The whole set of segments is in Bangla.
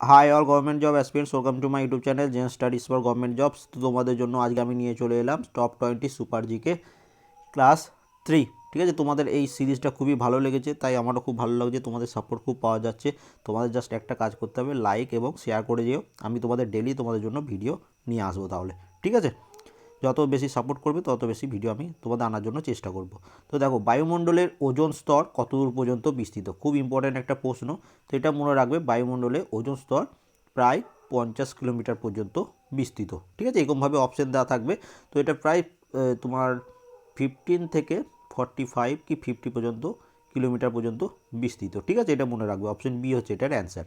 Hi all government job aspirants welcome to my YouTube channel Gen Studies for government jobs তো তোমাদের জন্য আজকে আমি নিয়ে চলে এলাম top twenty super GK class three ঠিক আছে? তোমাদের এই সিরিজটা খুবই ভালো লেগেছে, তাই আমারও খুব ভালো লাগছে, তোমাদের সাপোর্ট খুব পাওয়া যাচ্ছে। তোমাদের জাস্ট একটা কাজ করতে হবে লাইক এবং শেয়ার করে যেও। আমি তোমাদের ডেলি তোমাদের জন্য ভিডিও নিয়ে আসব তাহলে। ঠিক আছে? যত বেশি সাপোর্ট করবে, তত বেশি ভিডিও আমি তোমাদের আনার জন্য চেষ্টা করব। তো দেখো, বায়ুমণ্ডলের ওজন স্তর কতদূর পর্যন্ত বিস্তৃত? খুব ইম্পর্ট্যান্ট একটা প্রশ্ন। তো এটা মনে রাখবে বায়ুমণ্ডলে ওজন স্তর প্রায় পঞ্চাশ কিলোমিটার পর্যন্ত বিস্তৃত। ঠিক আছে? এরকমভাবে অপশন দেওয়া থাকবে। তো এটা প্রায় তোমার ফিফটিন থেকে ফর্টি ফাইভ কি ফিফটি পর্যন্ত, কিলোমিটার পর্যন্ত বিস্তৃত। ঠিক আছে? এটা মনে রাখবে। অপশন বি হচ্ছে এটার অ্যান্সার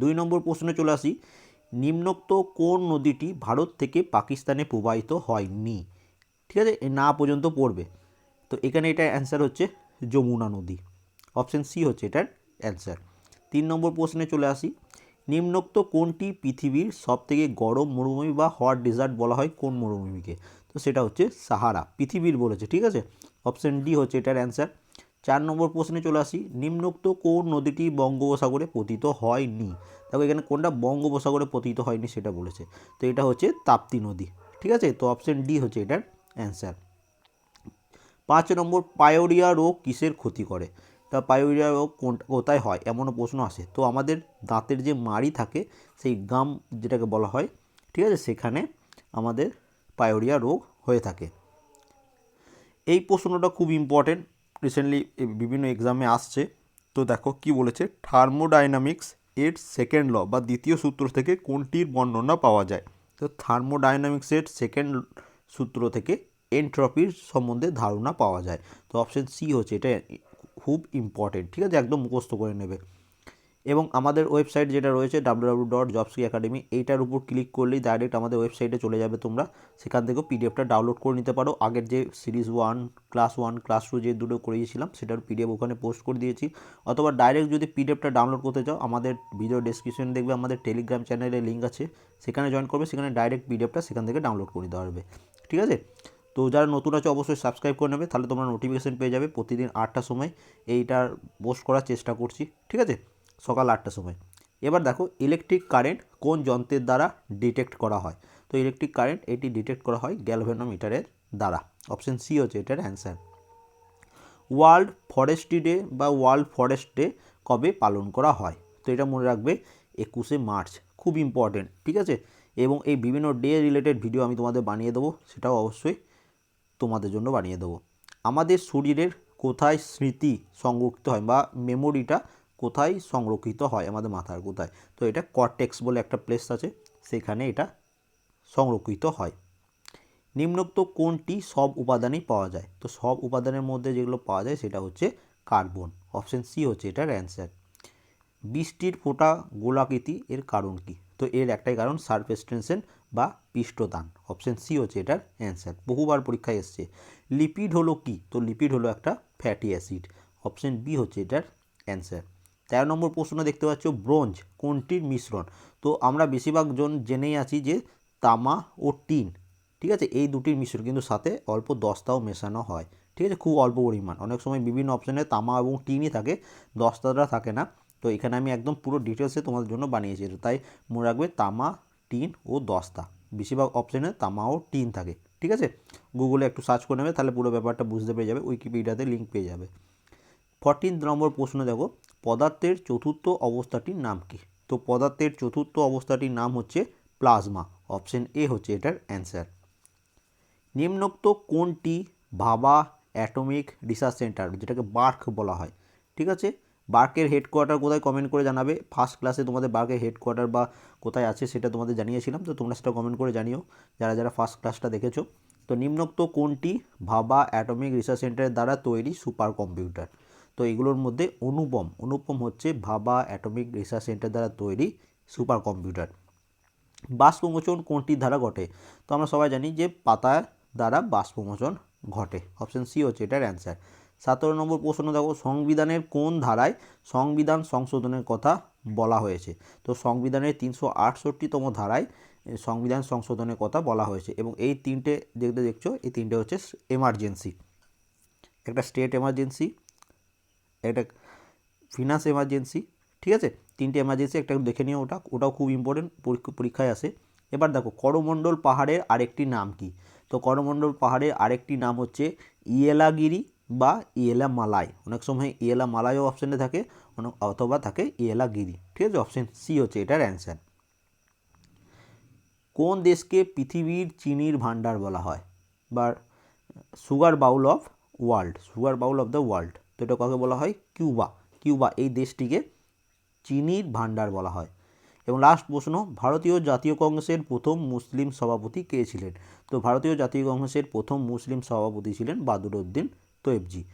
দুই নম্বর প্রশ্নে চলে আসি। নিম্নোক্ত কোন নদীটি ভারত থেকে পাকিস্তানে প্রবাহিত হয়নি? ঠিক আছে? না পর্যন্ত পড়বে। তো এখানে এটার অ্যান্সার হচ্ছে যমুনা নদী। অপশন সি হচ্ছে এটার অ্যান্সার তিন নম্বর প্রশ্নে চলে আসি। নিম্নোক্ত কোনটি পৃথিবীর সবথেকে গরম মরুভূমি বা হট ডেজার্ট বলা হয়? কোন মরুভূমিকে? তো সেটা হচ্ছে সাহারা। পৃথিবীর বলেছে, ঠিক আছে? অপশন ডি হচ্ছে এটার অ্যান্সার চার নম্বর প্রশ্নে চলে আসি। নিম্নোক্ত কোন নদীটি বঙ্গোপসাগরে পতিত হয়নি? দেখো এখানে কোনটা বঙ্গোপসাগরে পতিত হয়নি সেটা বলেছে। তো এটা হচ্ছে তাপ্তি নদী। ঠিক আছে? তো অপশন ডি হচ্ছে এটার অ্যান্সার পাঁচ নম্বর, পায়োরিয়া রোগ কিসের ক্ষতি করে? তা পায়োরিয়া রোগ কোন, কোথায় হয় এমনও প্রশ্ন আসে। তো আমাদের দাঁতের যে মাড়ি থাকে, সেই গাম যেটাকে বলা হয়, ঠিক আছে? সেখানে আমাদের পায়োরিয়া রোগ হয়ে থাকে। এই প্রশ্নটা খুব ইম্পর্টেন্ট রিসেন্টলি বিভিন্ন এক্সামে আসছে। তো দেখো কি বলেছে? থার্মোডাইনামিক্স এর সেকেন্ড ল বা দ্বিতীয় সূত্র থেকে কোনটির বর্ণনা পাওয়া যায়? তো থার্মোডাইনামিক্সের সেকেন্ড সূত্র থেকে এন্ট্রপির সম্বন্ধে ধারণা পাওয়া যায়। তো অপশন সি হচ্ছে এটা খুব ইম্পর্টেন্ট ঠিক আছে? একদম মুখস্থ করে নেবে। এবং আমাদের ওয়েবসাইট যেটা রয়েছে ডাব্লিউ ডট জবসি একাডেমি এইটার উপর ক্লিক করলেই ডাইরেক্ট আমাদের ওয়েবসাইটে চলে যাবে তোমরা। সেখান থেকেও পিডিএফটা ডাউনলোড করে নিতে পারো। আগের যে series one class one class two যে দুটো করিয়েছিলাম সেটার পিডিএফ ওখানে পোস্ট করে দিয়েছি। অথবা ডাইরেক্ট যদি পিডিএফটা ডাউনলোড করতে চাও, আমাদের ভিডিও ডেসক্রিপশন দেখবে, আমাদের টেলিগ্রাম চ্যানেলে লিঙ্ক আছে। সেখানে জয়েন করবে, সেখানে ডাইরেক্ট পিডিএফটা সেখান থেকে ডাউনলোড করে নিতে পারবে ঠিক আছে? তো যারা নতুন আছে, অবশ্যই সাবস্ক্রাইব করে নেবে, তাহলে তোমরা নোটিফিকেশান পেয়ে যাবে। প্রতিদিন আটটার সময় এইটার পোস্ট করার চেষ্টা করছি। ঠিক আছে? সকাল আটটার সময়। এবার দেখো ইলেকট্রিক কারেন্ট কোন যন্ত্রের দ্বারা ডিটেক্ট করা হয়? তো ইলেকট্রিক কারেন্ট এটি ডিটেক্ট করা হয় গ্যালভেনোমিটারের দ্বারা। অপশন সি হচ্ছে এটার অ্যান্সার ওয়ার্ল্ড ফরেস্ট্রি ডে বা ওয়ার্ল্ড ফরেস্ট ডে কবে পালন করা হয়? তো এটা মনে রাখবে একুশে মার্চ। খুব ইম্পর্টেন্ট ঠিক আছে? এবং এই বিভিন্ন ডে রিলেটেড ভিডিও আমি তোমাদের বানিয়ে দেবো, সেটাও অবশ্যই তোমাদের জন্য বানিয়ে দেবো। আমাদের শরীরের কোথায় স্মৃতি সংযুক্ত হয় বা মেমোরিটা কোথায় সংরক্ষিত হয়, আমাদের মাথার কোথায়। তো এটা কর্টেক্স বলে একটা প্লেস আছে, সেখানে এটা সংরক্ষিত হয়। নিম্নোক্ত কোনটি সব উপাদানেই পাওয়া যায়। তো সব উপাদানের মধ্যে যেগুলো পাওয়া যায়, সেটা হচ্ছে কার্বন। অপশন সি হচ্ছে এটার অ্যান্সার বৃষ্টির ফোঁটা গোলাকৃতি, এর কারণ কি? তো এর একটাই কারণ সারফেস টেনশন বা পৃষ্ঠতান। অপশন সি হচ্ছে এটার অ্যান্সার বহুবার পরীক্ষায় এসছে। লিপিড হলো কি? তো লিপিড হলো একটা ফ্যাটি অ্যাসিড অপশন বি হচ্ছে এটার অ্যান্সার তেরো নম্বর প্রশ্ন দেখতে পাচ্ছ, ব্রোঞ্জ কোনটির মিশ্রণ? তো আমরা বেশিরভাগ জন জেনেই আছি যে তামা ও টিন, ঠিক আছে? এই দুটির মিশ্রণ, কিন্তু সাথে অল্প দস্তাও মেশানো হয়, ঠিক আছে? খুব অল্প পরিমাণ। অনেক সময় বিভিন্ন অপশানে তামা এবং টিনই থাকে, দস্তাটা থাকে না। তো এখানে আমি একদম পুরো ডিটেলসে তোমাদের জন্য বানিয়েছি। তাই মনে রাখবে তামা, টিন ও দস্তা। বেশিরভাগ অপশানে তামা ও টিন থাকে, ঠিক আছে? গুগলে একটু সার্চ করে নেবে, তাহলে পুরো ব্যাপারটা বুঝতে পেরে যাবে উইকিপিডিয়াতে লিঙ্ক পেয়ে যাবে। ফর্টিন নম্বর প্রশ্ন দেখো পদার্থের চতুর্থ অবস্থাটির নাম কি? তো পদার্থের চতুর্থ অবস্থাটির নাম হচ্ছে প্লাজমা, অপশন এ হচ্ছে এটার অ্যান্সার। নিম্নোক্ত কোনটি ভাবা অ্যাটমিক রিসার্চ সেন্টার, যেটাকে বার্ক বলা হয়, ঠিক আছে? বার্কের হেডকোয়ার্টার কোথায় কমেন্ট করে জানাবে? ফার্স্ট ক্লাসে তোমাদের বার্কের হেডকোয়ার্টার বা কোথায় আছে সেটা তোমাদের জানিয়েছিলাম, তো তোমরা সেটা কমেন্ট করে জানিও, যারা যারা ফার্স্ট ক্লাসটা দেখেছ। তো নিম্নোক্ত কোনটি ভাবা অ্যাটমিক রিসার্চ সেন্টারের দ্বারা তৈরি সুপার কম্পিউটার তো এগুলোর মধ্যে অনুপম অনুপম হচ্ছে ভাবা অ্যাটমিক রিসার্চ সেন্টার দ্বারা তৈরি সুপার কম্পিউটার বাষ্পমোচন কোনটির দ্বারা ঘটে? তো আমরা সবাই জানি যে পাতা দ্বারা বাষ্পমোচন ঘটে। অপশন সি হচ্ছে এটার অ্যান্সার। সতেরো নম্বর প্রশ্ন দেখো, সংবিধানের কোন ধারায় সংবিধান সংশোধনের কথা বলা হয়েছে? তো সংবিধানের তিনশো আটষট্টিতম ধারায় সংবিধান সংশোধনের কথা বলা হয়েছে এবং এই তিনটে দেখতে দেখছ, এই তিনটে হচ্ছে এমার্জেন্সি একটা স্টেট এমার্জেন্সি একটা ফিনান্স এমার্জেন্সি ঠিক আছে? তিনটে এমার্জেন্সি একটা দেখে নিও ওটা। ওটাও খুব ইম্পর্টেন্ট পরীক্ষায় আসে। এবার দেখো, করমণ্ডল পাহাড়ের আরেকটি নাম কি? তো করমণ্ডল পাহাড়ের আরেকটি নাম হচ্ছে ইয়েলাগিরি বা ইয়েলা মালাই অনেক সময় ইয়েলা মালাইও অপশানে থাকে অথবা থাকে ইয়েলাগিরি। ঠিক আছে? অপশান সি হচ্ছে এটার অ্যান্সার কোন দেশকে পৃথিবীর চিনির ভাণ্ডার বলা হয়? বা, sugar bowl of world, sugar bowl of the world. তো এটা কাকে বলা হয়? কিউবা। কিউবা এই দেশটিকে চিনির ভাণ্ডার বলা হয়। এবং লাস্ট প্রশ্ন, ভারতীয় জাতীয় কংগ্রেসের প্রথম মুসলিম সভাপতি কে ছিলেন? তো ভারতীয় জাতীয় কংগ্রেসের প্রথম মুসলিম সভাপতি ছিলেন বাদুরউদ্দিন তৈবজি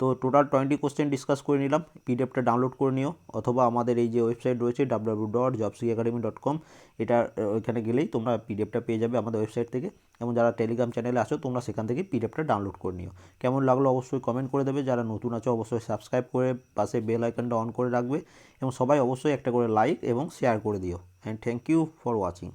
তো টোটাল টোয়েন্টি কোশ্চেন ডিসকাস করে নিলাম। পিডিএফটা ডাউনলোড করে নিও অথবা আমাদের এই যে ওয়েবসাইট রয়েছে ডাব্লিউ ডট জবসি একাডেমি ডট কম এটা ওইখানে গেলেই তোমরা পিডিএফটা পেয়ে যাবে আমাদের ওয়েবসাইট থেকে এবং যারা টেলিগ্রাম চ্যানেলে আসো তোমরা সেখান থেকে পিডিএফটা ডাউনলোড করে নিও। কেমন লাগল অবশ্যই কমেন্ট করে দেবে। যারা নতুন আছো, অবশ্যই সাবস্ক্রাইব করে পাশে বেল আইকনটা অন করে রাখবে এবং সবাই অবশ্যই একটা করে লাইক এবং শেয়ার করে দিও। And thank you for watching